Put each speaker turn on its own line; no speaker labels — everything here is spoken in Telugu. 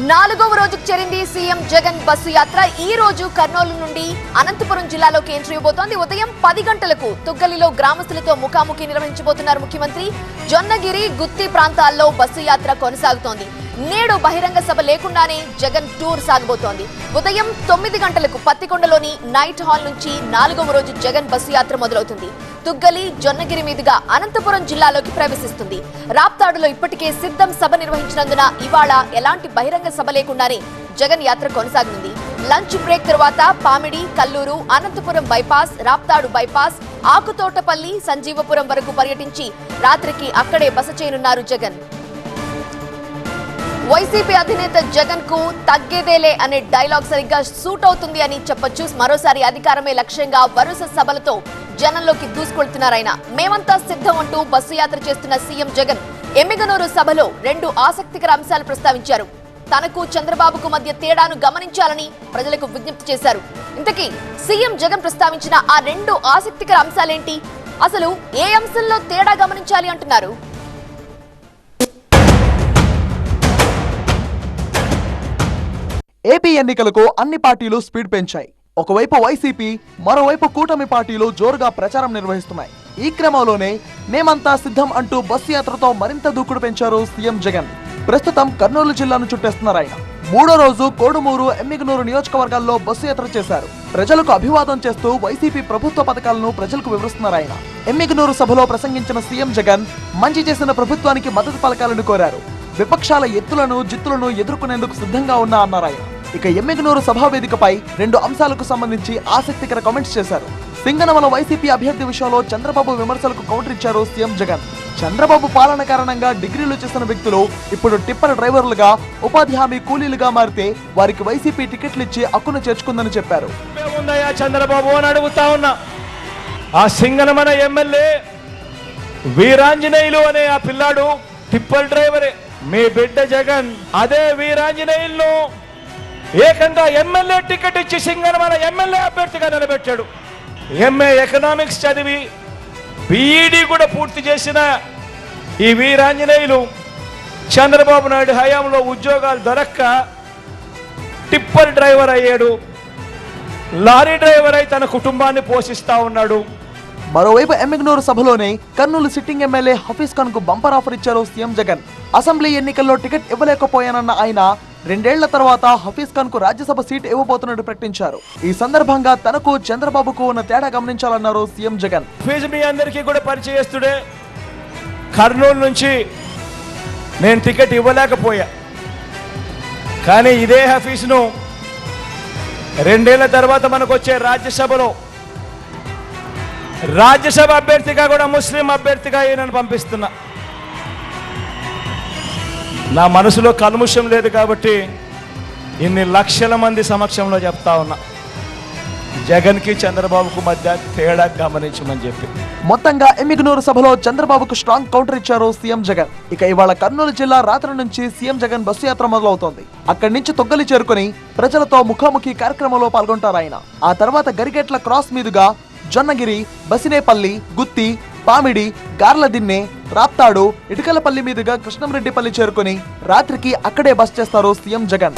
నాలుగవ రోజుకు చేరింది సీఎం జగన్ బస్సు యాత్ర. ఈ రోజు కర్నూలు నుండి అనంతపురం జిల్లాలోకి కేంద్రీయబోతోంది ఉదయం పది గంటలకు తుగ్గలిలో గ్రామస్తులతో ముఖాముఖి నిర్వహించబోతున్నారు ముఖ్యమంత్రి. జొన్నగిరి గుత్తి ప్రాంతాల్లో బస్సు యాత్ర కొనసాగుతోంది. నేడు బహిరంగ సభ లేకుండానే జగన్ టూర్ సాగబోతోంది. ఉదయం తొమ్మిది గంటలకు పత్తికొండలోని నైట్ హాల్ నుంచి నాలుగవ రోజు జగన్ బస్సు యాత్ర మొదలవుతుంది. తుగ్గలి జొన్నగిరి మీదుగా అనంతపురం జిల్లాలోకి ప్రవేశిస్తుంది. రాప్తాడులో ఇప్పటికే సిద్ధం సభ నిర్వహించినందున ఇవాళ ఎలాంటి బహిరంగ సభ లేకుండానే జగన్ యాత్ర కొనసాగనుంది లంచ్ బ్రేక్ తర్వాత పామిడి కల్లూరు అనంతపురం బైపాస్ రాప్తాడు బైపాస్ ఆకుతోటపల్లి సంజీవపురం వరకు పర్యటించి రాత్రికి అక్కడే బస చేయనున్నారు జగన్. వైసీపీ అధినేత జగన్కు తగ్గేదేలే అనే డైలాగ్ సరిగ్గా సూట్ అవుతుంది అని చెప్పొచ్చు. మరోసారి అధికారమే లక్ష్యంగా వరుస సభలతో జనంలోకి దూసుకొడుతున్నారాయన మేమంతా సిద్ధం అంటూ బస్సు యాత్ర చేస్తున్న సీఎం జగన్ ఎమ్మిగనూరు సభలో రెండు ఆసక్తికర అంశాలు ప్రస్తావించారు. తనకు చంద్రబాబుకు మధ్య తేడాను గమనించాలని ప్రజలకు విజ్ఞప్తి చేశారు. ఇంతకీ సీఎం జగన్ ప్రస్తావించిన ఆ రెండు ఆసక్తికర అంశాలేంటి? అసలు ఏ అంశంలో తేడా గమనించాలి అంటున్నారు?
ఏపీ ఎన్నికలకు అన్ని పార్టీలు స్పీడ్ పెంచాయి. ఒకవైపు వైసీపీ మరోవైపు కూటమి పార్టీలు జోరుగా ప్రచారం నిర్వహిస్తున్నాయి. ఈ క్రమంలోనే మేమంతా సిద్ధం అంటూ బస్సు యాత్రతో మరింత దూకుడు పెంచారు సీఎం జగన్. ప్రస్తుతం కర్నూలు జిల్లాను చుట్టేస్తున్నారు ఆయన. మూడో రోజు కోడుమూరు ఎమ్మిగనూరు నియోజకవర్గాల్లో బస్సు యాత్ర చేశారు. ప్రజలకు అభివాదం చేస్తూ వైసీపీ ప్రభుత్వ పథకాలను ప్రజలకు వివరిస్తున్నారు ఆయన. ఎమ్మిగనూరు సభలో ప్రసంగించిన సీఎం జగన్ మంచి చేసిన ప్రభుత్వానికి మద్దతు పలకాలను కోరారు. విపక్షాల ఎత్తులను జిత్తులను ఎదుర్కొనేందుకు సిద్ధంగా ఉన్నా అన్నారు ఆయన. ఇక ఎమ్మెగనూరు సభావేదికపై రెండు అంశాలకు సంబంధించి ఆసక్తికర కామెంట్స్ చేశారు. సింగనమల వైసీపీ అభ్యర్థి విషయంలో చంద్రబాబు విమర్శలకు కౌంటర్ ఇచ్చారు సీఎం జగన్. చంద్రబాబు పాలన కారణంగా డిగ్రీలు చేసిన వ్యక్తులు ఇప్పుడు టిప్పర్ డ్రైవర్లుగా ఉపాధి హామీ కూలీలుగా మారితే వారికి వైసీపీ టికెట్లు ఇచ్చి హక్కును చేర్చుకుందని చెప్పారు.
చంద్రబాబు అని అడుగుతా ఉన్నా. ఆ సింగనమన ఎమ్మెల్యే వీరాంజనేయులు అనే ఆ పిల్లాడు టిప్పర్ డ్రైవరే. మీ బిడ్డ జగన్ అదే వీరాంజనేయులను ఏకంగా ఎమ్మెల్యే టికెట్ ఇచ్చి సింగనమల ఎమ్మెల్యే అభ్యర్థిగా నిలబెట్టాడు. ఎంఏ ఎకనామిక్స్ చదివి బీఈడీ కూడా పూర్తి చేసిన ఈ వీరాంజనేయులు చంద్రబాబు నాయుడు హయాంలో ఉద్యోగాలు దొరక్క టిప్పర్ డ్రైవర్ అయ్యాడు. లారీ డ్రైవర్ అయి తన కుటుంబాన్ని పోషిస్తా ఉన్నాడు.
మరోవైపు ఎమ్మిగ్నూరు సభలోనే కర్నూలు సిట్టింగ్ ఎమ్మెల్యే హఫీజ్ ఖాన్కు బంపర్ ఆఫర్ ఇచ్చారు సీఎం జగన్. అసెంబ్లీ ఎన్నికల్లో టికెట్ ఇవ్వలేకపోయానన్న ఆయన రెండేళ్ళ తర్వాత హఫీజ్ ఖాన్కు రాజ్యసభ సీట్ ఇవ్వబోతున్నట్టు ప్రకటించారు. ఈ సందర్భంగా తనకు చంద్రబాబుకు ఉన్న తేడా గమనించాలన్నారు సీఎం జగన్.
ఫీజు మీ అందరికీ కూడా పరిచయస్తుడే. కర్నూలు నుంచి నేను టికెట్ ఇవ్వలేకపోయా. కానీ ఇదే హఫీజ్ను రెండేళ్ళ తర్వాత మనకు వచ్చే రాజ్యసభలో రాజ్యసభ అభ్యర్థిగా కూడా ముస్లిం అభ్యర్థిగా ఈయనను పంపిస్తున్నా. నా మనసులో కల్ముషం లేదు కాబట్టి ఇన్ని లక్షల మంది సమక్షంలో చెప్తా ఉన్నా. జగన్కి చంద్రబాబుకు మధ్య తేడా గమనించమని చెప్పి.
మొత్తంగా ఎమ్మిగనూరు సభలో చంద్రబాబుకు స్ట్రాంగ్ కౌంటర్ ఇచ్చారు సీఎం జగన్. ఇక ఇవాళ కర్నూలు జిల్లా రాత్రి నుంచి సీఎం జగన్ బస్సు యాత్ర మొదలవుతోంది. అక్కడి నుంచి తొగ్గలి చేరుకుని ప్రజలతో ముఖాముఖి కార్యక్రమంలో పాల్గొంటారు ఆయన. ఆ తర్వాత గరిగెట్ల క్రాస్ మీదుగా జొన్నగిరి బసినేపల్లి గుత్తి పామిడి గార్లదిన్నె రాప్తాడు ఇటుకలపల్లి మీదుగా కృష్ణంరెడ్డిపల్లి చేరుకుని రాత్రికి అక్కడే బస్ చేస్తారు సీఎం జగన్.